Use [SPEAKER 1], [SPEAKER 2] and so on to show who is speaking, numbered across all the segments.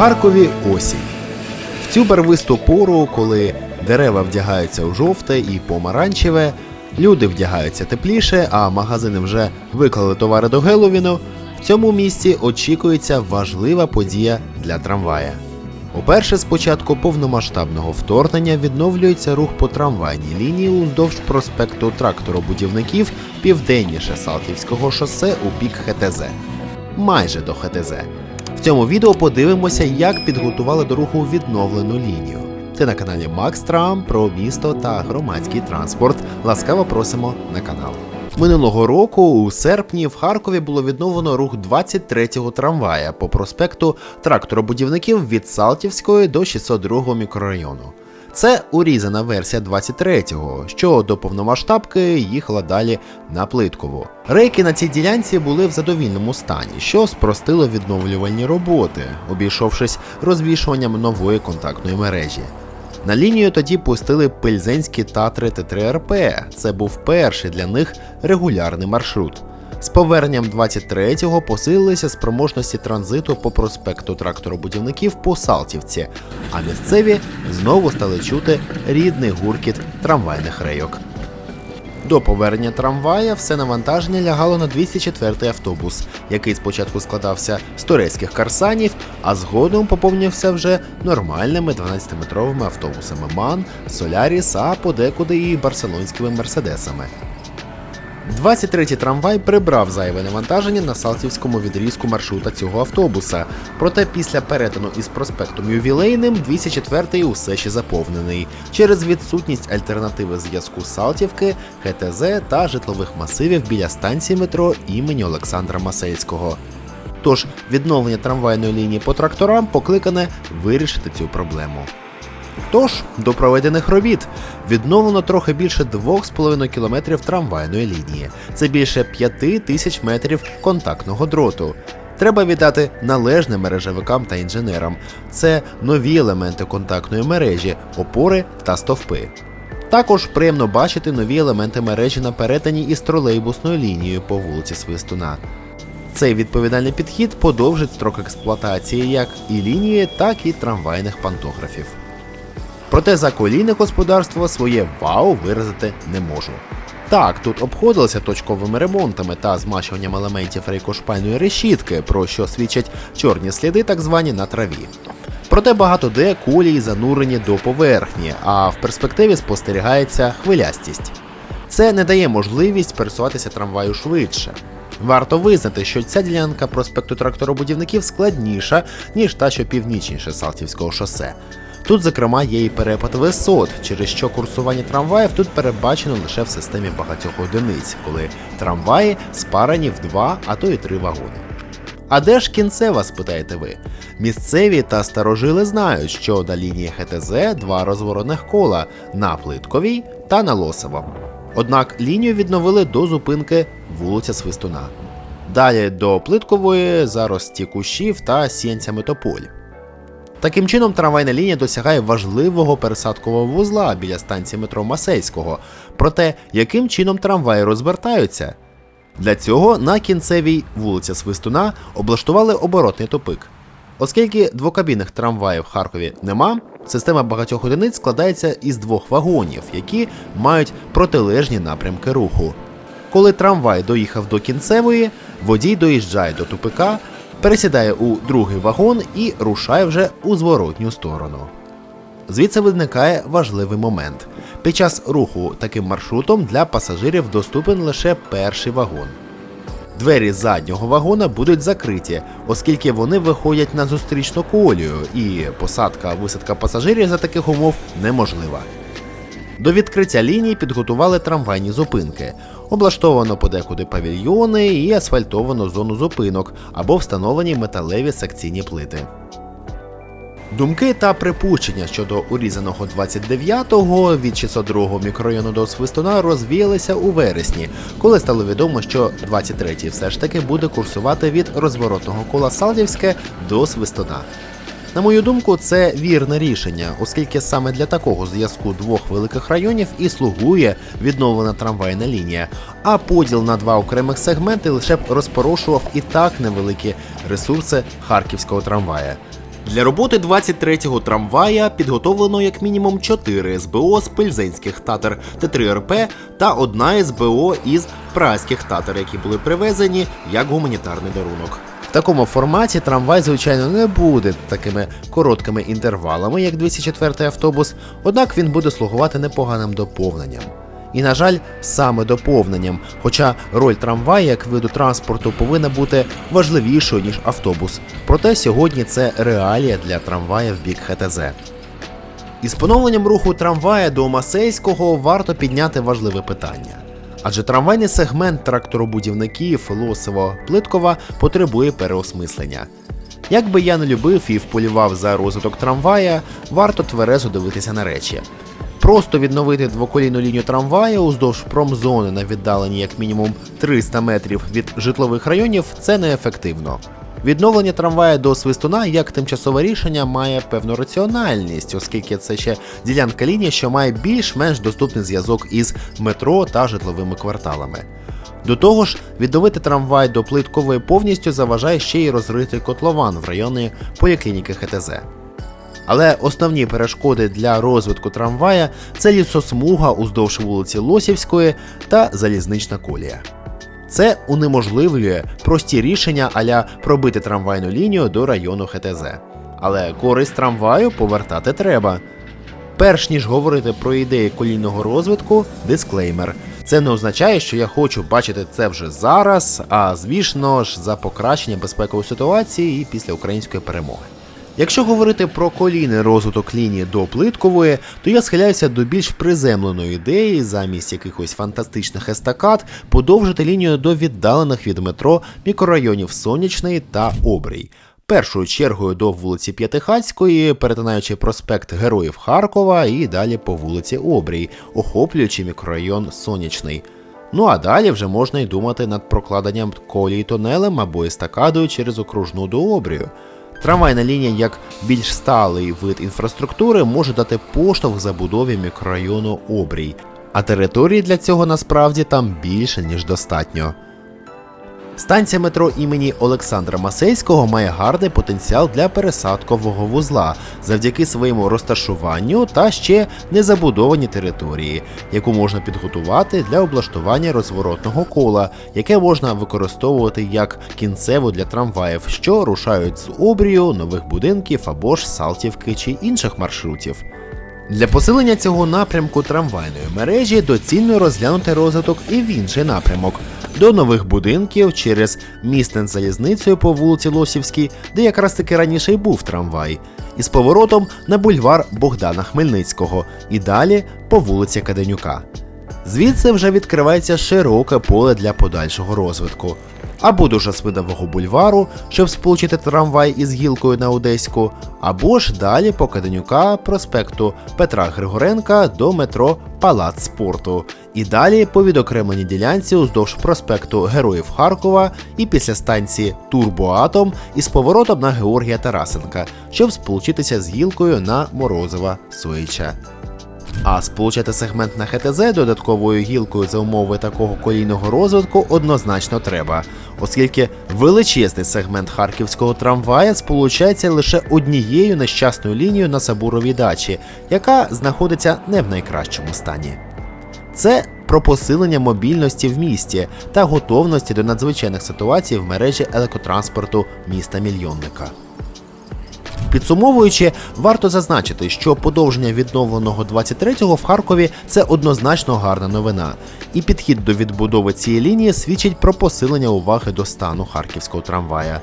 [SPEAKER 1] Харкові осінь. В цю барвисту пору, коли дерева вдягаються у жовте і помаранчеве, люди вдягаються тепліше, а магазини вже виклали товари до Геловіну, в цьому місці очікується важлива подія для трамвая. Уперше з початку повномасштабного вторгнення відновлюється рух по трамвайній лінії уздовж проспекту тракторобудівників південніше Салтівського шосе у бік ХТЗ. Майже до ХТЗ. В цьому відео подивимося, як підготували до руху відновлену лінію. Ти на каналі Макс Трам про місто та громадський транспорт. Ласкаво просимо на канал. Минулого року, у серпні, в Харкові було відновлено рух 23-го трамвая по проспекту тракторобудівників від Салтівської до 602 мікрорайону. Це урізана версія 23-го, що до повномасштабки їхала далі на Плиткову. Рейки на цій ділянці були в задовільному стані, що спростило відновлювальні роботи, обійшовшись розвішуванням нової контактної мережі. На лінію тоді пустили пельзенські татри Т3РП. Це був перший для них регулярний маршрут. З поверненням 23-го посилилися спроможності транзиту по проспекту тракторобудівників по Салтівці, а місцеві знову стали чути рідний гуркіт трамвайних рейок. До повернення трамвая все навантаження лягало на 204-й автобус, який спочатку складався з турецьких карсанів, а згодом поповнився вже нормальними 12-метровими автобусами МАН, Соляріс, а подекуди і барселонськими мерседесами. 23-й трамвай прибрав зайве навантаження на Салтівському відрізку маршрута цього автобуса. Проте після перетину із проспектом Ювілейним 204-й усе ще заповнений через відсутність альтернативи зв'язку Салтівки, ХТЗ та житлових масивів біля станції метро імені Олександра Масельського. Тож відновлення трамвайної лінії по тракторам покликане вирішити цю проблему. Тож, до проведених робіт відновлено трохи більше 2,5 кілометрів трамвайної лінії. Це більше 5 тисяч метрів контактного дроту. Треба віддати належне мережевикам та інженерам. Це нові елементи контактної мережі, опори та стовпи. Також приємно бачити нові елементи мережі на перетині із тролейбусною лінією по вулиці Свистуна. Цей відповідальний підхід подовжить строк експлуатації як і лінії, так і трамвайних пантографів. Проте за колійне господарство своє вау виразити не можу. Так, тут обходилося точковими ремонтами та змащуванням елементів рейкошпальної решітки, про що свідчать чорні сліди, так звані на траві. Проте багато де колії занурені до поверхні, а в перспективі спостерігається хвилястість. Це не дає можливість пересуватися трамваю швидше. Варто визнати, що ця ділянка проспекту тракторобудівників складніша, ніж та, що північніше Салтівського шосе. Тут, зокрема, є і перепад висот, через що курсування трамваїв тут передбачено лише в системі багатьох одиниць, коли трамваї спарані в два, а то й три вагони. А де ж кінцева, спитаєте ви? Місцеві та старожили знають, що на лінії ХТЗ два розворотних кола на Плитковій та на Лосово. Однак лінію відновили до зупинки вулиця Свистуна. Далі до Плиткової зарості кущів та сінцями тополь. Таким чином, трамвайна лінія досягає важливого пересадкового вузла біля станції метро Масейського. Проте, яким чином трамваї розвертаються? Для цього на кінцевій вулиця Свистуна облаштували оборотний тупик. Оскільки двокабінних трамваїв в Харкові нема, система багатьох одиниць складається із двох вагонів, які мають протилежні напрямки руху. Коли трамвай доїхав до кінцевої, водій доїжджає до тупика, пересідає у другий вагон і рушає вже у зворотню сторону. Звідси виникає важливий момент. Під час руху таким маршрутом для пасажирів доступен лише перший вагон. Двері заднього вагона будуть закриті, оскільки вони виходять на зустрічну колію, і посадка-висадка пасажирів за таких умов неможлива. До відкриття лінії підготували трамвайні зупинки. Облаштовано подекуди павільйони і асфальтовано зону зупинок або встановлені металеві секційні плити. Думки та припущення щодо урізаного 29-го від 602-го мікрорайону до Свистуна розвіялися у вересні, коли стало відомо, що 23-й все ж таки буде курсувати від розворотного кола Салтівське до Свистуна. На мою думку, це вірне рішення, оскільки саме для такого зв'язку двох великих районів і слугує відновлена трамвайна лінія, а поділ на два окремих сегменти лише б розпорошував і так невеликі ресурси харківського трамвая. Для роботи 23-го трамвая підготовлено як мінімум 4 СБО з пельзенських татар Т3 РП та одна СБО із празьких татар, які були привезені як гуманітарний дарунок. В такому форматі трамвай, звичайно, не буде такими короткими інтервалами, як 204 автобус, однак він буде слугувати непоганим доповненням. І, на жаль, саме доповненням, хоча роль трамвая як виду транспорту повинна бути важливішою, ніж автобус. Проте сьогодні це реалія для трамвая в бік ХТЗ. Із поновленням руху трамвая до Масейського варто підняти важливе питання. Адже трамвайний сегмент тракторобудівників Лосово Плиткова потребує переосмислення. Як би я не любив і вполював за розвиток трамвая, варто тверезо дивитися на речі. Просто відновити двоколійну лінію трамвая уздовж промзони на віддаленні як мінімум 300 метрів від житлових районів це неефективно. Відновлення трамвая до Свистуна як тимчасове рішення має певну раціональність, оскільки це ще ділянка лінії, що має більш-менш доступний зв'язок із метро та житловими кварталами. До того ж, відновити трамвай до плиткової повністю заважає ще й розритий котлован в районі поліклініки ХТЗ. Але основні перешкоди для розвитку трамвая це лісосмуга уздовж вулиці Лосівської та залізнична колія. Це унеможливлює прості рішення аля пробити трамвайну лінію до району ХТЗ. Але користь трамваю повертати треба. Перш ніж говорити про ідеї колійного розвитку, дисклеймер. Це не означає, що я хочу бачити це вже зараз, а звісно ж за покращення безпекової ситуації і після української перемоги. Якщо говорити про колійний розвиток лінії до плиткової, то я схиляюся до більш приземленої ідеї, замість якихось фантастичних естакад, подовжити лінію до віддалених від метро мікрорайонів Сонячний та Обрій. Першою чергою до вулиці П'ятихацької, перетинаючи проспект Героїв Харкова і далі по вулиці Обрій, охоплюючи мікрорайон Сонячний. Ну а далі вже можна й думати над прокладенням колії тунелем або естакадою через окружну до обрію. Трамвайна лінія як більш сталий вид інфраструктури може дати поштовх забудові мікрорайону Обрій, а території для цього насправді там більше ніж достатньо. Станція метро імені Олександра Масейського має гарний потенціал для пересадкового вузла завдяки своєму розташуванню та ще незабудованій території, яку можна підготувати для облаштування розворотного кола, яке можна використовувати як кінцеву для трамваїв, що рушають з обрію, нових будинків або ж Салтівки чи інших маршрутів. Для посилення цього напрямку трамвайної мережі доцільно розглянути розвиток і в інший напрямок до нових будинків через міст над залізницею по вулиці Лосівській, де якраз таки раніше й був трамвай, із поворотом на бульвар Богдана Хмельницького і далі по вулиці Каденюка. Звідси вже відкривається широке поле для подальшого розвитку. Або до Жасмидового бульвару, щоб сполучити трамвай із гілкою на Одеську, або ж далі по Каденюка проспекту Петра Григоренка до метро Палац спорту, і далі по відокремленій ділянці уздовж проспекту Героїв Харкова і після станції Турбоатом із поворотом на Георгія Тарасенка, щоб сполучитися з гілкою на Морозова Соїча. А сполучати сегмент на ХТЗ додатковою гілкою за умови такого колійного розвитку однозначно треба, оскільки величезний сегмент харківського трамвая сполучається лише однією нещасною лінією на Сабуровій дачі, яка знаходиться не в найкращому стані. Це про посилення мобільності в місті та готовності до надзвичайних ситуацій в мережі електротранспорту міста мільйонника. Підсумовуючи, варто зазначити, що подовження відновленого 23-го в Харкові це однозначно гарна новина, і підхід до відбудови цієї лінії свідчить про посилення уваги до стану харківського трамвая.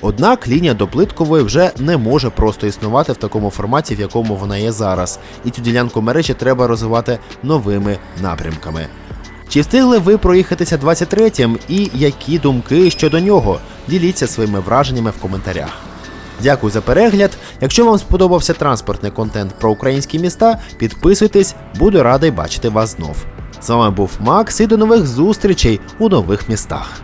[SPEAKER 1] Однак лінія до Плиткової вже не може просто існувати в такому форматі, в якому вона є зараз, і цю ділянку мережі треба розвивати новими напрямками. Чи встигли ви проїхатися 23-м і які думки щодо нього? Діліться своїми враженнями в коментарях. Дякую за перегляд. Якщо вам сподобався транспортний контент про українські міста, підписуйтесь, буду радий бачити вас знов. З вами був Макс і до нових зустрічей у нових містах.